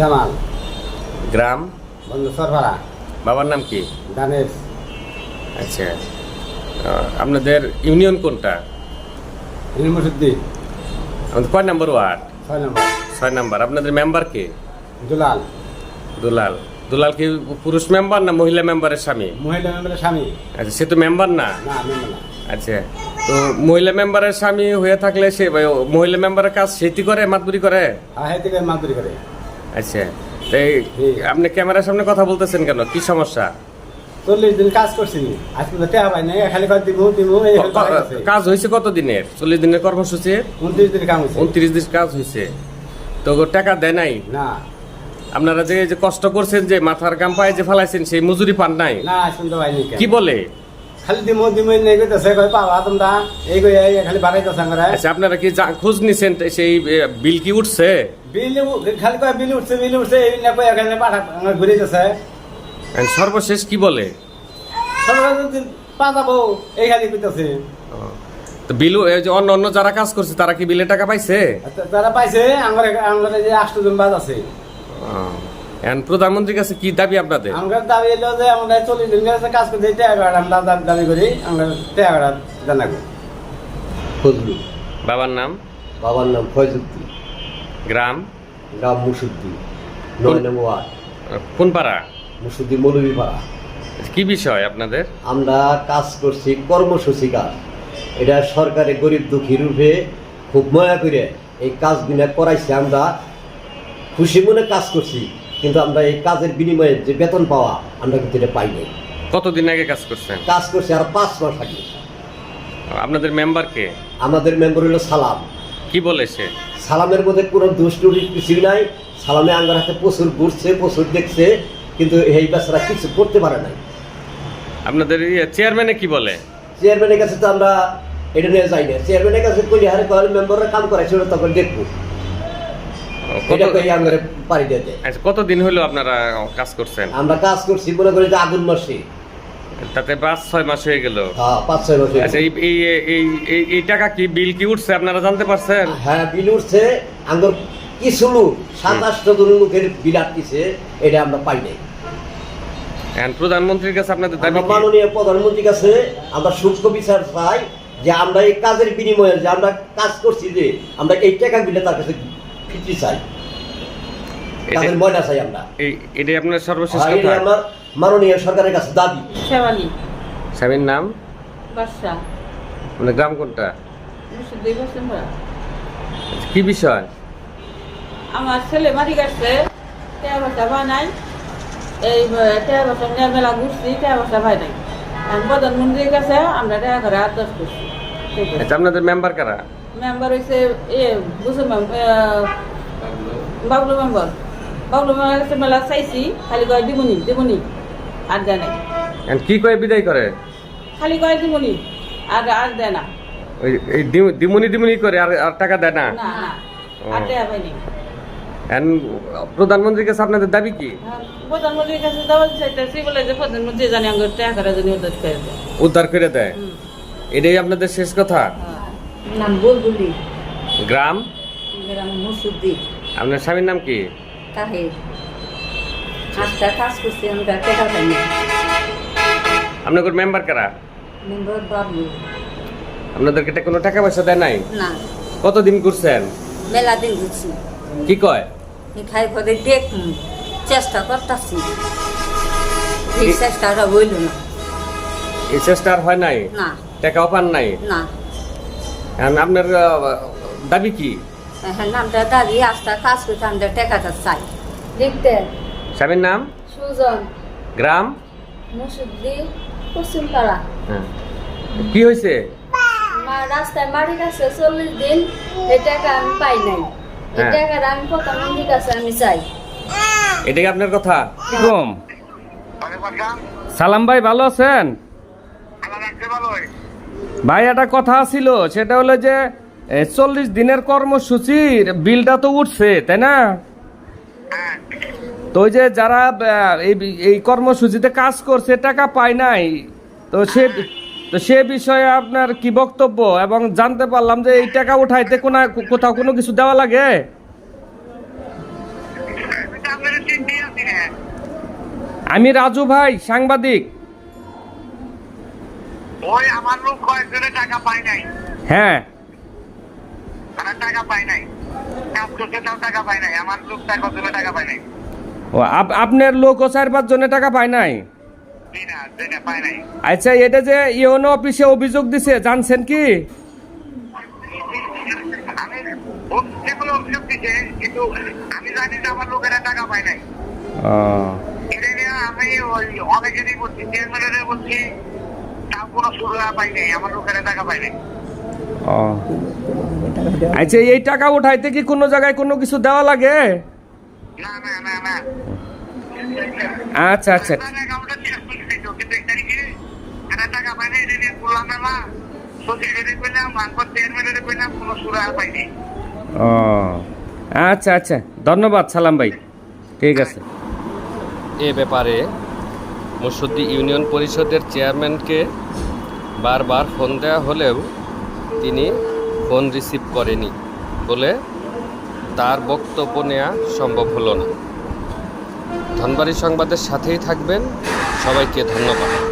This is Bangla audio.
জামাল। গ্রাম? বন্ধু সরফারা বাবার নাম কি? দানের আচ্ছা। আপনাদের ইউনিয়ন কোনটা? ইলমুসুদ্দিন আমাদের কয় নম্বর ওয়ার্ড? ছয় নম্বর। ছয় নম্বর। আপনাদের মেম্বার কে? দুলাল। দুলাল। দুলাল কি পুরুষ মেম্বার না মহিলা মেম্বারের স্বামী? মহিলা মেম্বারের স্বামী। আচ্ছা সে তো মেম্বার না? না মেম্বার না। আচ্ছা তো মহিলা মেম্বারের স্বামী হয়ে থাকলে সে মহিলা মেম্বারের কাজ সেটি করে মাতবুরি করে? হ্যাঁ থেকে মাদুরি করে। আচ্ছা। তাই আপনি ক্যামেরার সামনে কথা বলতেছেন কেন? কি সমস্যা? চল্লিশ দিন কাজ করছি। আজকে তো টেহা পাই নাই খালি কয় দিব দিব কাজ হয়েছে কত দিনের? চল্লিশ দিনের কর্মসূচি? উনত্রিশ দিন হয়েছে। উনত্রিশ দিন কাজ হয়েছে। তো টাকা দেয় নাই? না। আপনারা যে যে কষ্ট করছেন যে মাথার গাম পায়ে যে ফেলাইছেন সেই মজুরি পান নাই? না আজকে তো পাইনি কি বলে? খালি দিমো দিমো নেই কইতেছে কই পাওয়া তোমরা এই কই খালি বাড়াইতেছে আমরা আচ্ছা আপনারা কি খোঁজ নিছেন সেই বিল কি উঠছে? বিল খালি কয় বিল উঠছে বিল উঠছে এই না কই এখানে পাঠা ঘুরে যাচ্ছে। সর্বশেষ কি বলে? পাঠাবো এই খালি কইতেছে তো বিল এই যে অন্য অন্য যারা কাজ করছে তারা কি বিলে টাকা পাইছে? তারা পাইছে আমার আমার যে আষ্টজন বাদ আছে। প্রধানমন্ত্রীর কাছে কি দাবি আপনাদের? আমার দাবি এলো যে আমরা চল্লিশ দিন কাছে কাজ করতে টাকা আমরা দাবি- দাবি করি আমরা টাকা জানাব ফজলু বাবার নাম? বাবার নাম ফয়জুদ্দিন। গ্রাম? গ্রাম মুসুদ্দিন নয় নম্বর ওয়ার্ড। কোন পাড়া? মুসুদ্দিন মৌলভীপাড়া কি বিষয় আপনাদের? আমরা কাজ করছি কর্মসূচি কাজ। এটা সরকারে গরিব দুঃখী রূপে খুব ময়া করে এই কাজগুলো করাইছে আমরা। খুশি মনে কাজ করছি কিন্তু আমরা এই কাজের বিনিময়ে যে বেতন পাওয়া আমরা কিন্তু এটা পাইনি কতদিন আগে কাজ করছেন? কাজ করছি আর পাঁচ মাস আগে। আপনাদের মেম্বারকে আমাদের মেম্বার হলো সালাম। কি বলে সে সালামের মধ্যে কোনো দুষ্টুরি কিছুই নাই। সালামে আঙ্গার হাতে প্রচুর ঘুরছে প্রচুর দেখছে কিন্তু এই বেচারা কিছু করতে পারে নাই। আপনাদের চেয়ারম্যানে কি বলে? চেয়ারম্যানের কাছে তো আমরা এটা নিয়ে যাই না। চেয়ারম্যানের কাছে কই হারে কল মেম্বাররা কাম করে সেটা তখন দেখব। কত এটা কই আঙ্গারে পারি দিতে আচ্ছা কতদিন হলো আপনারা কাজ করছেন? আমরা কাজ করছি মনে করি যে আগুন মাসে তাতে পাঁচ ছয় মাস হয়ে গেল। হ্যাঁ পাঁচ ছয় মাসে আচ্ছা এই টাকা কি বিল কি উঠছে? আপনারা জানতে পারছেন? হ্যাঁ বিল উঠছে। আঙ্গর কিছু লোক সাত জন লোকের বিল আটকিছে এটা আমরা পাই নাই। প্রধানমন্ত্রীর কাছে আপনাদের দাবি মাননীয় প্রধানমন্ত্রীর কাছে আমরা সূক্ষ্ম বিচার চাই যে আমরা এই কাজের বিনিময়ে যে আমরা কাজ করছি যে আমরা এই টাকা বিলে তার কাছে ফিরতে চাই। তাদের ময়না চাই আমরা। এই এটাই আপনার সর্বশেষ আর কথা? মাননীয় সরকারের কাছে দাবি। শেওয়ালি। স্বামীর নাম? বাদশা মানে গ্রাম কোনটা? কি বিষয়? আমার ছেলে মারি গেছে ভাই নাই। এই আহ, নিয়ে মেলা ঘুরছি ভাই নাই। প্রধানমন্ত্রীর কাছে আমরা আদর্শ করছি। আচ্ছা আপনাদের মেম্বার কারা? মেম্বার হয়েছে এ বাবলু। মেম্বার বাবলু মেম্বার কাছে মেলা চাইছি খালি কয় দিবনি দিবনি আর দেয় নাই কি কয়ে বিদায় করে? খালি কয় দিবনি আর আর দেয় না। ওই এই দিম- দিমুনি দিমুনি করে আর আর টাকা দেয় না? না না। আর দেয়া এখন প্রধানমন্ত্রীর কাছে আপনাদের দাবি কি? প্রধানমন্ত্রীর কাছে দেওয়া চাইতেছি বলে যে প্রধানমন্ত্রী জানি আঙ্গুর টাকা করে জানি ওদের করে দেয়। উদ্ধার করে দেয়? এটাই আপনাদের শেষ কথা? নাম বুলবুলি। গ্রাম? গ্রাম মুসুদ্দি আপনার স্বামীর নাম কি? তাহের। আজটা কাজ করছি আমরা টেকা পাইনি আপনাদের মেম্বার কারা? মেম্বার বাবলু। আপনাদেরকে কোনো টাকা পয়সা দেয় নাই? না। কতদিন করছেন মেলা দিন ঘুরছি। কি কয়? খাই করে দেখ চেষ্টা করতেছি। এই চেষ্টাটা হইল না। এই চেষ্টা আর হয় নাই? না। টাকাও পান নাই? না। এখন আপনার দাবি কি? এখন আমরা দাদি আজটা কাজ করতে আমরা টেকাটা চাই। লিখতে স্বামীর নাম? সুজন। গ্রাম? পশ্চিমপাড়া। হ্যাঁ। কি হয়েছে? রাস্তায় মারি কাছে চল্লিশ দিন এই টাকা আমি পাই নাই। এই হ্যাঁ। টাকাটা আমি প্রধানমন্ত্রীর কাছে আমি চাই। এটাই আপনার কথা? কম? সালাম ভাই ভালো আছেন? ভাই একটা কথা ছিল সেটা হলো যে চল্লিশ দিনের কর্মসূচির বিলটা তো উঠছে তাই না? তো ওই যে যারা এই কর্মসূচিতে কাজ করছে টাকা পায় নাই। তো সে তো সে বিষয়ে আপনার কি বক্তব্য? এবং জানতে পারলাম যে এই টাকা উঠাইতে কোনো কোথাও কোনো কিছু দেওয়া লাগে? আমি রাজু ভাই সাংবাদিক। ওই আমার লোক কয়েকজনে টাকা পায় নাই। হ্যাঁ। টাকা পায় নাই। কাজ করতে টাকা পায় নাই। আমার লোক টাকা পায় নাই? ও আপ- আপনার লোক ও চার পাঁচ জনে টাকা পায় নাই? আচ্ছা এটা যে ইউনো অফিসে অভিযোগ দিছে জানছেন কি? আমি ও- সেগুলো অভিযোগ দিচ্ছে কিন্তু আমি জানি আমার লোকেরা টাকা পায় নাই। ও, এটা নিয়ে আমি ওই অনেকেরই বলছি চেয়ারম্যানের বলছি তাও কোনো সুবিধা আমার লোকেরা টাকা পায় আচ্ছা এই টাকা উঠাইতে কি কোনো জায়গায় কোনো কিছু দেওয়া লাগে? আচ্ছা আচ্ছা। ও আচ্ছা আচ্ছা। ধন্যবাদ, সালাম ভাই। ঠিক আছে। এ ব্যাপারে মুসদ্দি ইউনিয়ন পরিষদের চেয়ারম্যানকে বারবার ফোন দেওয়া হলেও তিনি ফোন রিসিভ করেনি বলে তার বক্তব্য নেওয়া সম্ভব হলো না। ধনবাড়ি সংবাদের সাথেই থাকবেন। সবাইকে ধন্যবাদ।